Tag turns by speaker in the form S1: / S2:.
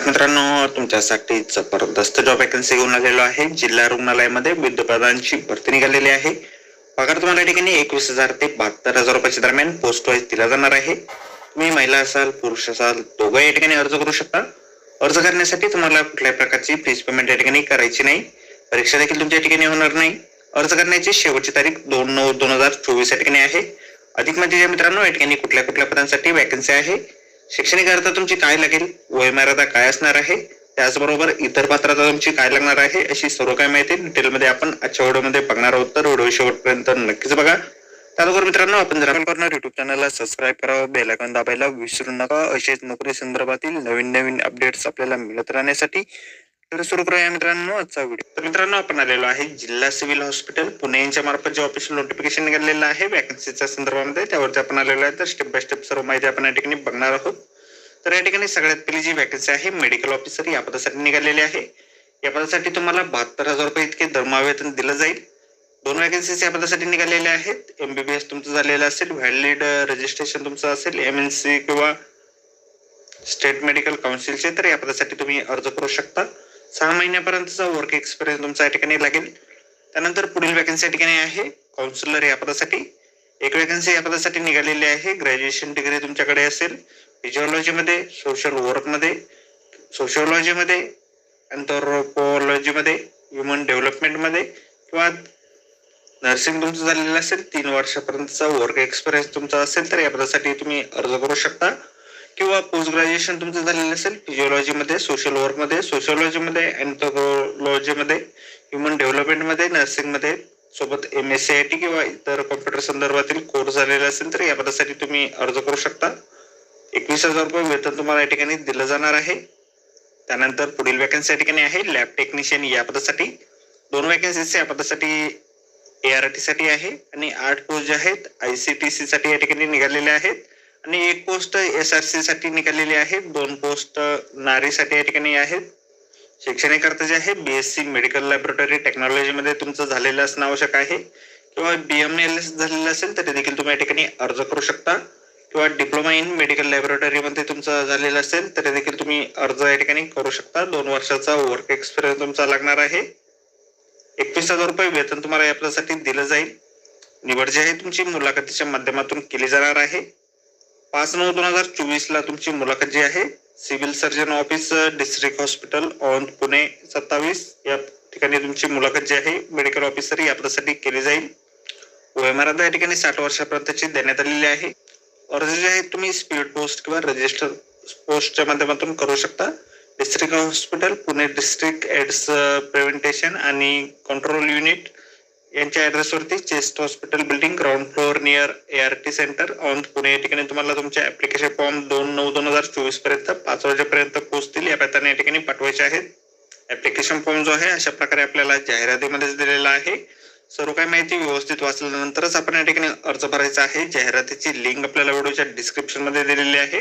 S1: मित्रांनो तुमच्यासाठी जबरदस्त जॉब वॅकन्सी घेऊन आलेलो आहे. जिल्हा रुग्णालयामध्ये विद्युतप्रधानची भरती निघालेली आहे. पगार तुम्हाला या ठिकाणी एकवीस हजार ते बहात्तर हजार रुपयाच्या दरम्यान पोस्ट वाईज दिला जाणार आहे. तुम्ही महिला असाल पुरुष असाल दोघं या ठिकाणी अर्ज करू शकता. अर्ज करण्यासाठी तुम्हाला कुठल्याही प्रकारची फीस पेमेंट या ठिकाणी करायची नाही. परीक्षा देखील तुमच्या या ठिकाणी होणार नाही. अर्ज करण्याची शेवटची तारीख दोन नऊ दोन हजार चोवीस या ठिकाणी आहे. अधिक म्हणजे या मित्रांनो या ठिकाणी कुठल्या कुठल्या पदांसाठी वॅकन्सी आहे. शैक्षणिक अर्थ तुमची काय लागेल? वयमर्यादा काय असणार आहे? त्याचबरोबर इतर पात्रता तुमची काय लागणार आहे? अशी सर्व काय माहिती डिटेलमध्ये आपण आजच्या व्हिडिओमध्ये बघणार आहोत. तर व्हिडिओ शेवटपर्यंत नक्कीच बघा. त्याबरोबर मित्रांनो आपण जर आपण करणार युट्यूब चॅनलला सबस्क्राईब करावं बेल आयकॉन दाबायला विसरू नका. असेच नोकरी संदर्भातील नवीन नवीन अपडेट्स आपल्याला मिळत राहण्यासाठी तर सुरू करूया मित्रांनो आजचा व्हिडिओ तर मित्रांनो आपण आलेलो आहे जिल्हा सिव्हिल हॉस्पिटल. पुणे यांच्या मार्फत जे ऑफिशियल नोटिफिकेशन निघालेलं आहे वॅकन्सीच्या संदर्भामध्ये त्यावरती आपण आलेलो आहे. तर स्टेप बाय स्टेप सर्व माहिती आपण या ठिकाणी बघणार आहोत. तर या ठिकाणी सगळ्यात पहिली जी वॅकन्सी आहे मेडिकल ऑफिसर या पदासाठी निघालेली आहे. या पदासाठी तुम्हाला बहात्तर हजार रुपये इतके दरमहा वेतन दिलं जाईल. दोन वॅकन्सीज या पदासाठी निघालेल्या आहेत. एमबीबीएस तुमचं झालेलं असेल व्हॅलिड रजिस्ट्रेशन तुमचं असेल एम एन सी किंवा स्टेट मेडिकल काउन्सिलचे तर या पदासाठी तुम्ही अर्ज करू शकता. सहा महिन्यापर्यंतचा वर्क एक्सपिरियन्स तुमचा या ठिकाणी लागेल. त्यानंतर पुढील वॅकन्सी या ठिकाणी आहे. काउन्सिलर या पदासाठी. एक वॅकन्सी या पदासाठी निघालेली आहे. ग्रॅज्युएशन डिग्री तुमच्याकडे असेल. फिजिओलॉजीमध्ये सोशल वर्कमध्ये सोशिओलॉजीमध्ये अँथ्रोपोलॉजीमध्ये ह्युमन डेव्हलपमेंटमध्ये किंवा नर्सिंग तुमचं झालेलं असेल तीन वर्षापर्यंतचा वर्क एक्सपिरियन्स तुमचा असेल तर या पदासाठी तुम्ही अर्ज करू शकता. किंवा पोस्ट ग्रॅज्युएशन तुमचं झालेलं असेल फिजिओलॉजीमध्ये सोशल वर्कमध्ये सोशिओलॉजीमध्ये अँथ्रोपोलॉजीमध्ये ह्युमन डेव्हलपमेंटमध्ये नर्सिंगमध्ये सोबत M S C I T किंवा इतर कॉम्प्युटर संदर्भातील कोर्स झालेला असेल तर या पदासाठी तुम्ही अर्ज करू शकता. एकवीस हजार रुपये वेतन तुम्हाला या ठिकाणी दिलं जाणार आहे. त्यानंतर पुढील वॅकन्सी या ठिकाणी आहे लॅब टेक्निशियन या पदासाठी. दोन वॅकन्सीज या पदासाठी ए आर टी साठी आहे आणि आठ पोस्ट जे आहेत आय सी टी सी साठी या ठिकाणी निघालेल्या आहेत. आणि एक पोस्ट एस आर सी साठी निघालेली आहे. दोन पोस्ट नारीसाठी या ठिकाणी आहेत. शैक्षणिक जे आहे बीएससी मेडिकल लॅबोरेटरी टेक्नॉलॉजीमध्ये तुमचं झालेलं असणं आवश्यक आहे. किंवा बी एम एल एस झालेलं असेल तरी देखील तुम्ही या ठिकाणी अर्ज करू शकता. किंवा डिप्लोमा इन मेडिकल लॅबोरेटरीमध्ये तुमचं झालेलं असेल तरी देखील तुम्ही अर्ज या ठिकाणी करू शकता. दोन वर्षाचा वर्क एक्सपिरियन्स तुमचा लागणार आहे. एकवीस हजार रुपये वेतन तुम्हाला या दिलं जाईल. निवड जी आहे तुमची मुलाखतीच्या माध्यमातून केली जाणार आहे. पाच नऊ दोन हजार चोवीस ला तुमची मुलाखत जी आहे civil surgeon office district hospital Aundh Pune सत्तावीस या ठिकाणी तुमची मुलाखत जी आहे मेडिकल ऑफिसर या पदासाठी केली जाईल. वयमर्यादा या ठिकाणी साठ वर्षापर्यंतची देण्यात आलेली आहे. अर्ज जे आहे तुम्ही स्पीड पोस्ट किंवा रजिस्टर पोस्टच्या माध्यमातून करू शकता. District hospital Pune district AIDS preventation आणि कंट्रोल युनिट यांच्या ऍड्रेसवरती chest hospital building ground floor near A R T centre Aundh Pune. या ठिकाणी तुम्हाला तुमचे ऍप्लिकेशन फॉर्म दोन नऊ दोन हजार चोवीसपर्यंत पाच वाजेपर्यंत पोहोचतील. या पॅटर्न या ठिकाणी पाठवायचे आहेत. ऍप्लिकेशन फॉर्म जो आहे अशा प्रकारे आपल्याला जाहिरातीमध्येच दिलेला आहे. सर्व काही माहिती व्यवस्थित वाचल्यानंतरच आपण या ठिकाणी अर्ज भरायचा आहे. जाहिरातीची लिंक आपल्याला व्हिडिओच्या डिस्क्रिप्शनमध्ये दिलेली आहे.